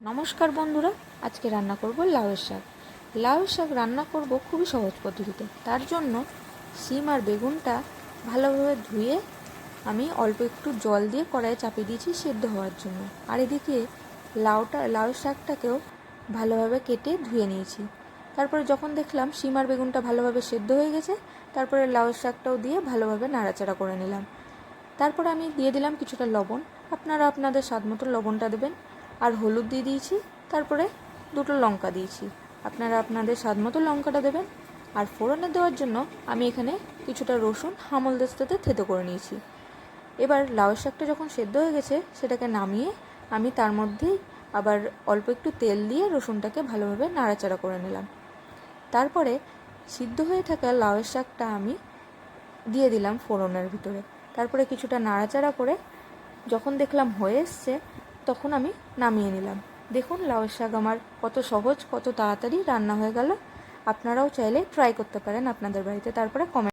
নমস্কার বন্ধুরা, আজকে রান্না করব লাউয়ের শাক। লাউয়ের শাক রান্না করব খুবই সহজ পদ্ধতিতে। তার জন্য শিম আর বেগুনটা ভালোভাবে ধুয়ে আমি অল্প একটু জল দিয়ে কড়াইয়ে চাপিয়ে দিয়েছি সেদ্ধ হওয়ার জন্য। আর এদিকে লাউটা, লাউ শাকটাকেও ভালোভাবে কেটে ধুয়ে নিয়েছি। তারপরে যখন দেখলাম শিম আর বেগুনটা ভালোভাবে সেদ্ধ হয়ে গেছে, তারপরে লাউয়ের শাকটাও দিয়ে ভালোভাবে নাড়াচাড়া করে নিলাম। তারপরে আমি দিয়ে দিলাম কিছুটা লবণ। আপনারা আপনাদের স্বাদ মতো লবণটা দেবেন। আর হলুদ দিয়ে দিয়েছি, তারপরে দুটো লঙ্কা দিয়েছি। আপনারা আপনাদের স্বাদ মতো লঙ্কাটা দেবেন। আর ফোড়নে দেওয়ার জন্য আমি এখানে কিছুটা রসুন হামল দেস্তাতে থেতো করে নিয়েছি। এবার লাউয়ের শাকটা যখন সেদ্ধ হয়ে গেছে, সেটাকে নামিয়ে আমি তার মধ্যেই আবার অল্প একটু তেল দিয়ে রসুনটাকে ভালোভাবে নাড়াচাড়া করে নিলাম। তারপরে সিদ্ধ হয়ে থাকা লাউয়ের শাকটা আমি দিয়ে দিলাম ফোড়নের ভিতরে। তারপরে কিছুটা নাড়াচাড়া করে যখন দেখলাম হয়ে এসছে তখন আমি নামিয়ে নিলাম। দেখুন লাউয়ের শাক আমার কত সহজ, কত তাড়াতাড়ি রান্না হয়ে গেল। আপনারাও চাইলে ট্রাই করতে পারেন আপনাদের বাড়িতে, তারপরে কমেন্ট